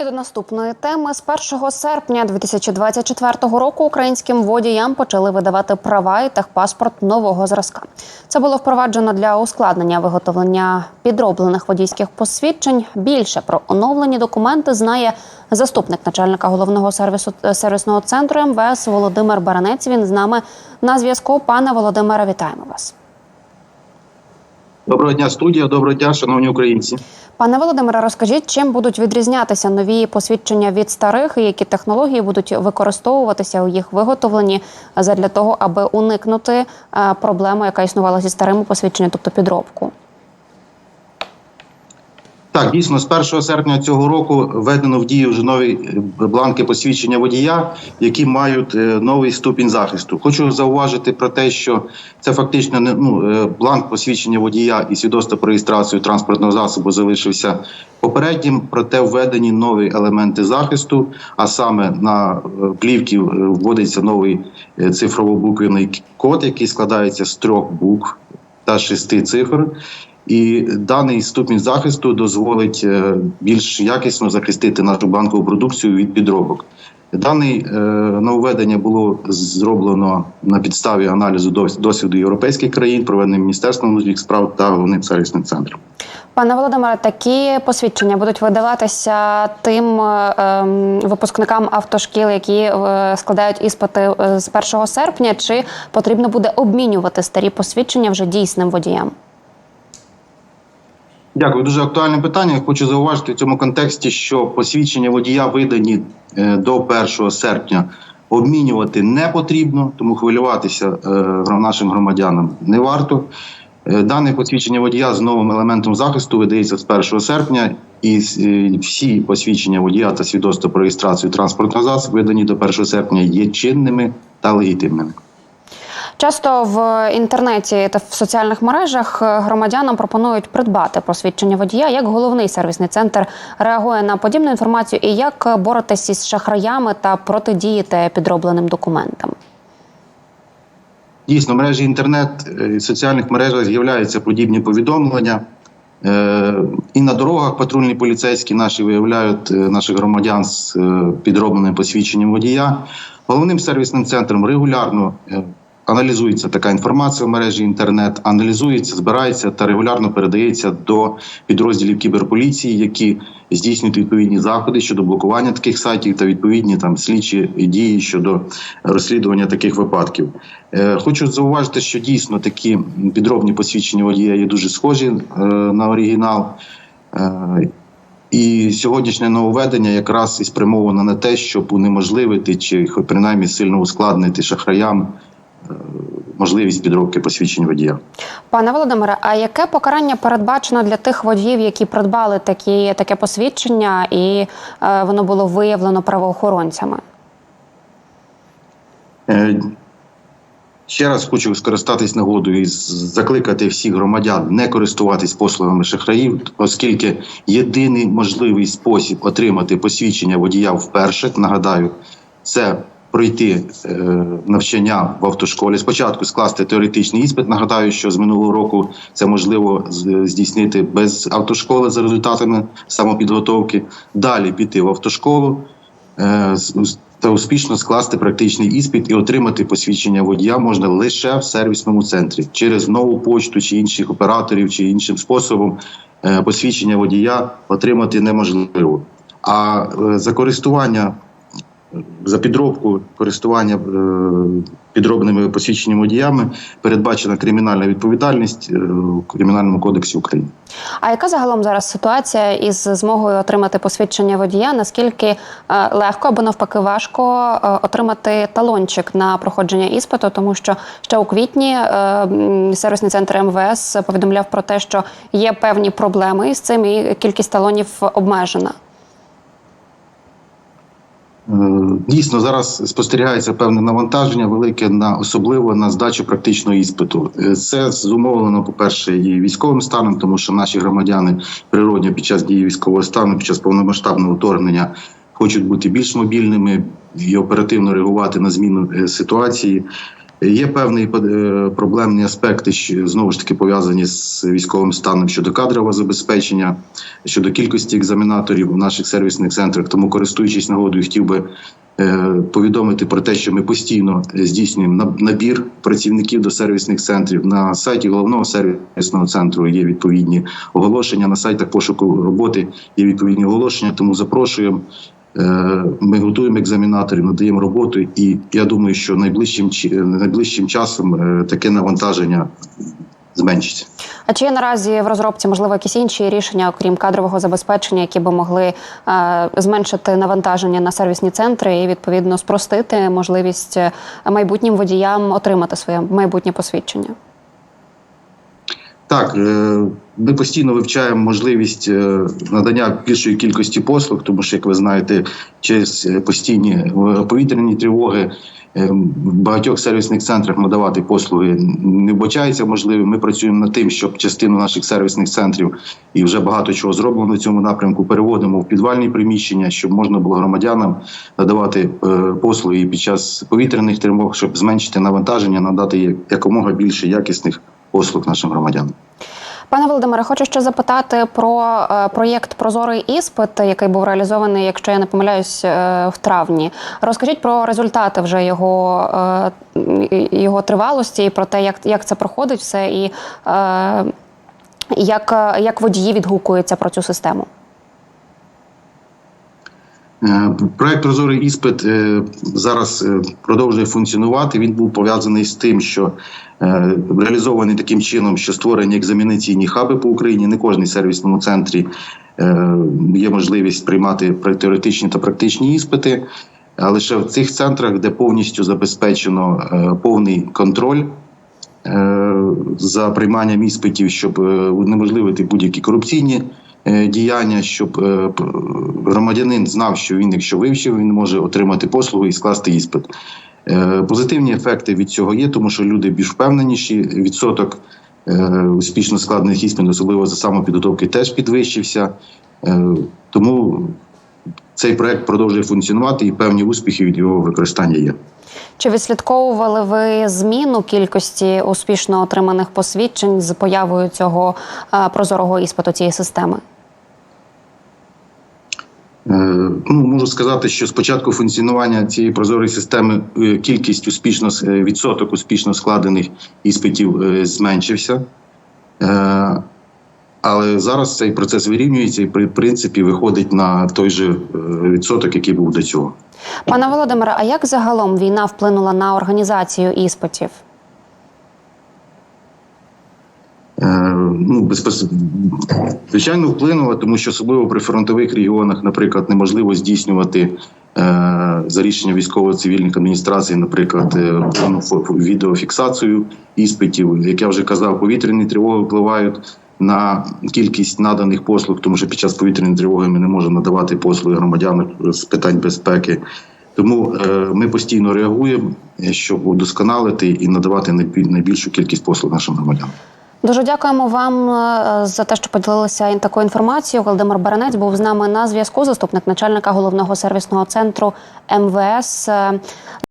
І до наступної теми з 1 серпня 2024 року українським водіям почали видавати права і техпаспорт нового зразка. Це було впроваджено для ускладнення виготовлення підроблених водійських посвідчень. Більше про оновлені документи знає заступник начальника головного сервісу сервісного центру МВС Володимир Баранець. Він з нами на зв'язку. Пане Володимире, вітаємо вас. Доброго дня, студія. Доброго дня, шановні українці. Пане Володимире, розкажіть, чим будуть відрізнятися нові посвідчення від старих, і які технології будуть використовуватися у їх виготовленні задля того, аби уникнути е, проблеми, яка існувала зі старими посвідченнями, тобто підробку. Так, дійсно, з 1 серпня цього року введено в дію вже нові е, бланки посвідчення водія, які мають е, новий ступінь захисту. Хочу зауважити про те, що це фактично ну е, бланк посвідчення водія і свідоцтво про реєстрацію транспортного засобу залишився попереднім, проте введені нові елементи захисту. А саме на плівки вводиться новий цифрово-буквений код, який складається з трьох букв та шести цифр. І даний ступінь захисту дозволить е, більш якісно захистити нашу банкову продукцію від підробок. Дане нововведення було зроблено на підставі аналізу досвіду європейських країн, проведеним Міністерством внутрішніх справ та головним сервісним центром. Пане Володимире, такі посвідчення будуть видаватися тим е, ем, випускникам автошкіл, які е, складають іспити з 1 серпня, чи потрібно буде обмінювати старі посвідчення вже дійсним водіям? Дякую, дуже актуальне питання. Хочу зауважити в цьому контексті, що посвідчення водія видані е, до 1 серпня. Обмінювати не потрібно, тому хвилюватися е, нашим громадянам не варто. Е, Дане посвідчення водія з новим елементом захисту видається з 1 серпня, і всі посвідчення водія та свідоцтво про реєстрацію транспортного засобу, видані до 1 серпня, є чинними та легітимними. Часто в інтернеті та в соціальних мережах е, громадянам пропонують придбати посвідчення водія. Як головний сервісний центр реагує на подібну інформацію і як боретесь із шахраями та протидіяти підробленим документам? Дійсно, мережі інтернет е, і соціальних мережах з'являються подібні повідомлення. Е, І на дорогах патрульні поліцейські наші виявляють е, наших громадян з е, підробленим посвідченням водія. Головним сервісним центром регулярно е, аналізується така інформація в мережі інтернет, аналізується, збирається та регулярно передається до підрозділів кіберполіції, які здійснюють відповідні заходи щодо блокування таких сайтів та відповідні там слідчі дії щодо розслідування таких випадків. Е, Хочу зауважити, що дійсно такі підробні посвідчення водія є дуже схожі е, на оригінал. Е, І сьогоднішнє нововведення якраз і спрямовано на те, щоб унеможливити чи принаймні сильно ускладнити шахраям можливість підробки посвідчень водія. Пане Володимире, а яке покарання передбачено для тих водіїв, які придбали такі, таке посвідчення, і е, воно було виявлено правоохоронцями? Е, Ще раз хочу скористатись нагодою і закликати всіх громадян не користуватись послугами шахраїв, оскільки єдиний можливий спосіб отримати посвідчення водія вперше, нагадаю, це пройти е, навчання в автошколі. Спочатку скласти теоретичний іспит. Нагадаю, що з минулого року це можливо здійснити без автошколи за результатами самопідготовки. Далі піти в автошколу. Е, та успішно скласти практичний іспит і отримати посвідчення водія можна лише в сервісному центрі через нову почту чи інших операторів, чи іншим способом е, посвідчення водія отримати неможливо. А за користування за підробку користування е, підробними посвідченнями водіями передбачена кримінальна відповідальність е, в Кримінальному кодексі України. А яка загалом зараз ситуація із змогою отримати посвідчення водія? Наскільки е, легко або навпаки важко отримати талончик на проходження іспиту? Тому що ще у квітні сервісний центр МВС повідомляв про те, що є певні проблеми із цим, і кількість талонів обмежена. Е, Дійсно, зараз спостерігається певне навантаження велике на особливо на здачу практичного іспиту. Е, Це зумовлено, по-перше, і військовим станом, тому що наші громадяни природньо під час дії військового стану, під час повномасштабного вторгнення хочуть бути більш мобільними і оперативно реагувати на зміну е, ситуації. Є певні е, проблемні аспекти, що знову ж таки пов'язані з військовим станом щодо кадрового забезпечення, щодо кількості екзаменаторів у наших сервісних центрах. Тому, користуючись нагодою, хотів би е, повідомити про те, що ми постійно здійснюємо наб- набір працівників до сервісних центрів. На сайті головного сервісного центру є відповідні оголошення. На сайтах пошуку роботи є відповідні оголошення. Тому запрошуємо. Е, Ми готуємо екзаменаторів, надаємо роботу, і я думаю, що найближчим чи- найближчим часом е, таке навантаження зменшиться. А чи є наразі в розробці можливо якісь інші рішення, окрім кадрового забезпечення, які би могли е, зменшити навантаження на сервісні центри і відповідно спростити можливість е, майбутнім водіям отримати своє майбутнє посвідчення? Так, е, ми постійно вивчаємо можливість е, надання більшої кількості послуг, тому що, як ви знаєте, через е, постійні повітряні тривоги в багатьох сервісних центрах надавати послуги не вбачається можливим. Ми працюємо над тим, щоб частину наших сервісних центрів і вже багато чого зроблено в цьому напрямку. Переводимо в підвальні приміщення, щоб можна було громадянам надавати послуги під час повітряних тривог, щоб зменшити навантаження, надати якомога більше якісних послуг нашим громадянам. Пане Володимире, хочу ще запитати про е, проєкт Прозорий іспит, який був реалізований, якщо я не помиляюсь, е, в травні. Розкажіть про результати вже його, е, його тривалості і про те, як, як це проходить все, і як, як водії відгукуються про цю систему. Е, Проект Прозорий іспит е, зараз е, продовжує функціонувати. Він був пов'язаний з тим, що реалізований таким чином, що створені екзамінаційні хаби по Україні. Не кожній сервісному центрі є можливість приймати теоретичні та практичні іспити. А лише в цих центрах, де повністю забезпечено повний контроль за прийманням іспитів, щоб унеможливити будь-які корупційні діяння, щоб е, громадянин знав, що він, якщо вивчив, він може отримати послугу і скласти іспит. Е, Позитивні ефекти від цього є, тому що люди більш впевненіші. Відсоток е, успішно складених іспитів, особливо за самопідготовки, теж підвищився. Е, Тому цей проект продовжує функціонувати і певні успіхи від його використання є. Чи відслідковували ви зміну кількості успішно отриманих посвідчень з появою цього е, прозорого іспиту цієї системи? Е, Ну, можу сказати, що з початку функціонування цієї прозорої системи е, кількість успішно е, відсоток успішно складених іспитів зменшився. Але зараз цей процес вирівнюється і при принципі виходить на той же відсоток, який був до цього. Пане Володимире, а як загалом війна вплинула на організацію іспитів? Е, ну, безпос... звичайно, вплинуло, тому що особливо при фронтових регіонах, наприклад, неможливо здійснювати е, за рішення військово-цивільних адміністрацій, наприклад, е, ну, відеофіксацію іспитів. Як я вже казав, повітряні тривоги впливають на кількість наданих послуг, тому що під час повітряної тривоги ми не можемо надавати послуги громадянам з питань безпеки. Тому е, ми постійно реагуємо, е, щоб удосконалити і надавати найбіль- найбільшу кількість послуг нашим громадянам. Дуже дякуємо вам е, за те, що поділилися такою інформацією. Володимир Баранець був з нами на зв'язку. Заступник начальника головного сервісного центру МВС. Е,